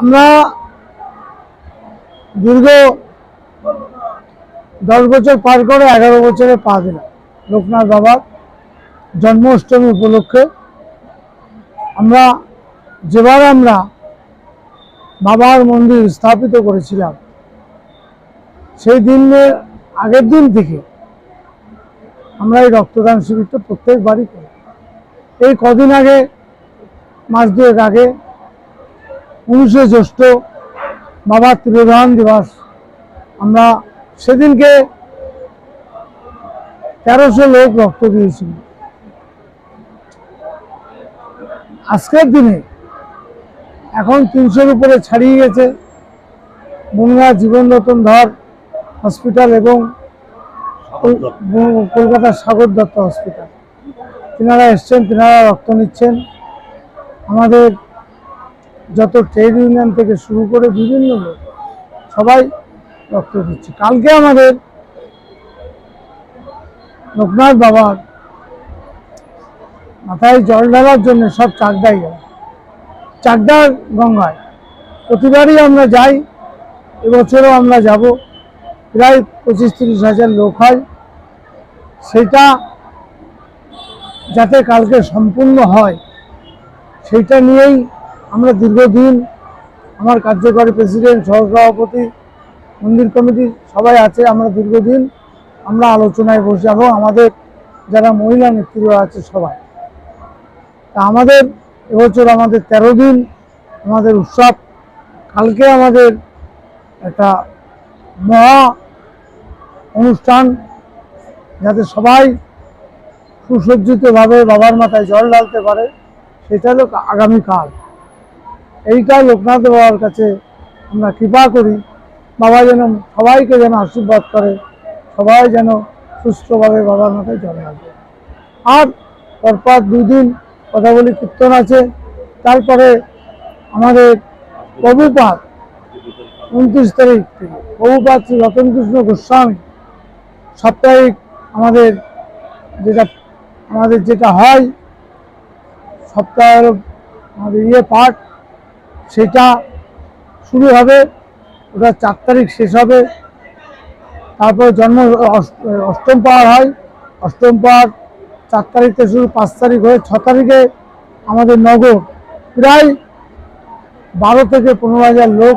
আমরা দীর্ঘ দশ বছর পার করে এগারো বছরে পা দিলাম। লোকনাথ বাবার জন্মাষ্টমী উপলক্ষে আমরা যেবার আমরা বাবার মন্দির স্থাপিত করেছিলাম, সেই দিনের আগের দিন থেকে আমরা এই রক্তদান শিবিরটা প্রত্যেকবারই করি। এই কদিন আগে, মাস দুয়েক আগে উনিশে জ্যৈষ্ঠ বাবার তিরোধান দিবস। আমরা সেদিনকে তেরোশো লোক রক্ত দিয়েছিল। আজকের দিনে এখন তিনশোর উপরে ছাড়িয়ে গেছে বনগা জীবন রতন ধর হসপিটাল এবং কল- কলকাতার সাগর দত্ত হসপিটাল। তিনারা এসছেন, তিনারা রক্ত নিচ্ছেন। আমাদের যত ট্রেড ইউনিয়ন থেকে শুরু করে বিভিন্ন লোক, সবাই রক্ত দিচ্ছে। কালকে আমাদের লোকনাথ বাবার মাথায় জল ঢালার জন্য সব চাকদাই গেল। চাকদার গঙ্গায়। প্রতিবারই আমরা যাই, এবছরও আমরা যাব। প্রায় পঁচিশ তিরিশ হাজার লোক হয়। সেটা যাতে কালকে সম্পূর্ণ হয় সেটা নিয়েই আমরা দীর্ঘদিন আমার কার্যকরী প্রেসিডেন্ট, সহসভাপতি, মন্দির কমিটি সবাই আছে, আমরা দীর্ঘদিন আমরা আলোচনায় বসে এবং আমাদের যারা মহিলা নেতৃত্ব আছে সবাই। তা আমাদের এবছর আমাদের তেরো দিন, আমাদের উৎসব। কালকে আমাদের একটা মহা অনুষ্ঠান, যাতে সবাই সুসজ্জিতভাবে বাবার মাথায় জল ঢালতে পারে, সেটা হলো আগামীকাল। এইটা লোকনাথ বাবার কাছে আমরা কৃপা করি। বাবা যেন সবাইকে যেন আশীর্বাদ করে, সবাই যেন সুস্থভাবে বাবার মাথায় জল ঢালবে আর পরপর দুই দিন কথা বলি, কীর্তন আছে। তারপরে আমাদের প্রভুপাত উনত্রিশ তারিখ থেকে প্রভুপাত শ্রী রতনকৃষ্ণ গোস্বামী সাপ্তাহিক আমাদের যেটা আমাদের যেটা হয়, সপ্তাহের আমাদের ইয়ে পাঠ সেটা শুরু হবে, ওটা চার তারিখ শেষ হবে। তারপর জন্ম অষ্ট- অষ্টম পাওয়ার হয়। অষ্টম পাওয়ার চার তারিখ থেকে শুরু, পাঁচ তারিখ হয়ে ছ তারিখে আমাদের নগর। প্রায় বারো থেকে পনেরো হাজার লোক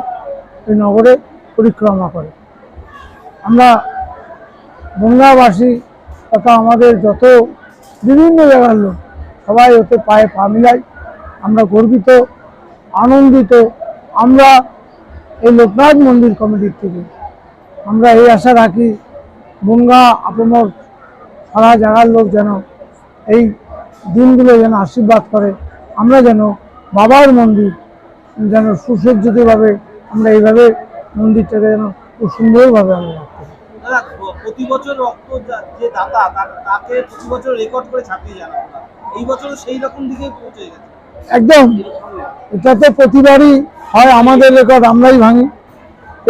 এই নগরে পরিক্রমা করে। আমরা বঙ্গাবাসী তথা আমাদের যত বিভিন্ন জায়গার লোক, সবাই ওতে পায়ে পা মিলাই আমরা গর্বিত আনন্দিত আমরা এই লোকনাথ মন্দির কমিটির থেকে আমরা এই আশা রাখি বনগা আপমর সারা জায়গার লোক যেন এই দিনগুলো যেন আশীর্বাদ করে আমরা যেন বাবার মন্দির যেন সুসজ্জিতভাবে আমরা এইভাবে মন্দিরটাকে যেন খুব সুন্দরভাবে আমরা রাখতে পারি। প্রতি বছর রক্ত যা- দাতা তাকে প্রতি বছর রেকর্ড করে ছাপিয়ে আপনারা। এই বছর সেই রকম দিকে পৌঁছে গেছে একদম। এটা তো প্রতিবারই হয় আমাদের রেকর্ড আমরাই ভাঙি।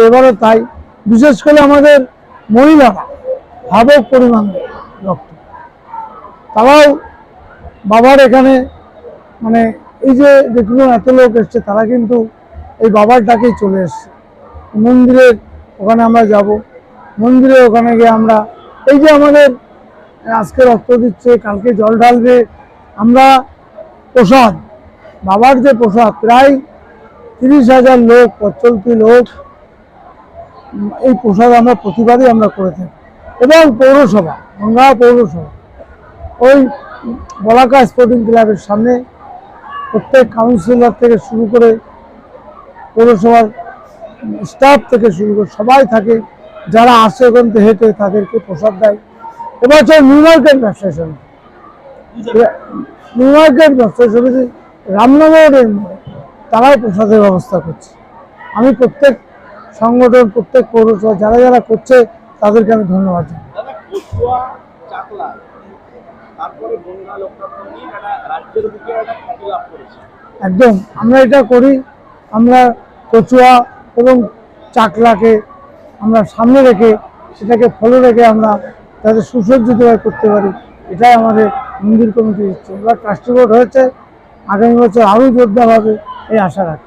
এবারও তাই। বিশেষ করে আমাদের মহিলারা, ভাবক পরিমাণ রক্ত। তারাও বাবার এখানে মানে এই যে দেখুন এত লোক এসছে, তারা কিন্তু এই বাবার ডাকেই চলে এসছে। মন্দিরের ওখানে আমরা যাব। মন্দিরে ওখানে গিয়ে আমরা, এই যে আমাদের আজকে রক্ত দিচ্ছে, কালকে জল ঢালবে, আমরা প্রসাদ বাবার যে প্রসাদ প্রায় তিরিশ হাজার লোক পঁচলতি লোক, এই প্রসাদ আমরা প্রতিবারই আমরা করে থাকি। এবং পৌরসভা, গঙ্গা পৌরসভা, ওই বলাকা স্পোর্টিং ক্লাবের সামনে প্রত্যেক কাউন্সিলর থেকে শুরু করে পৌরসভার স্টাফ থেকে শুরু করে সবাই থাকে, যারা আসে ওখান থেকে হেঁটে তাদেরকে প্রসাদ দেয়। এবছর নিউ মার্কেট ব্যবসায়ী সমিতি। নিউ মার্কেট ব্যবসায়ী সমিতি রামনগরের মোড়ে তারাও প্রসাদের ব্যবস্থা করছে। আমি প্রত্যেক সংগঠন প্রত্যেক পৌরসভা যারা যারা করছে তাদেরকে আমি ধন্যবাদ একদম আমরা এটা করি আমরা কচুয়া এবং চাকলাকে আমরা সামনে রেখে সেটাকে ফলো রেখে আমরা তাদের সুসজ্জিতভাবে করতে পারি। এটাই আমাদের মন্দির কমিটির ইচ্ছে এবার ট্রাস্টি বোর্ড হয়েছে আগামী বছর আরও জোরদার হবে এই আশা রাখি।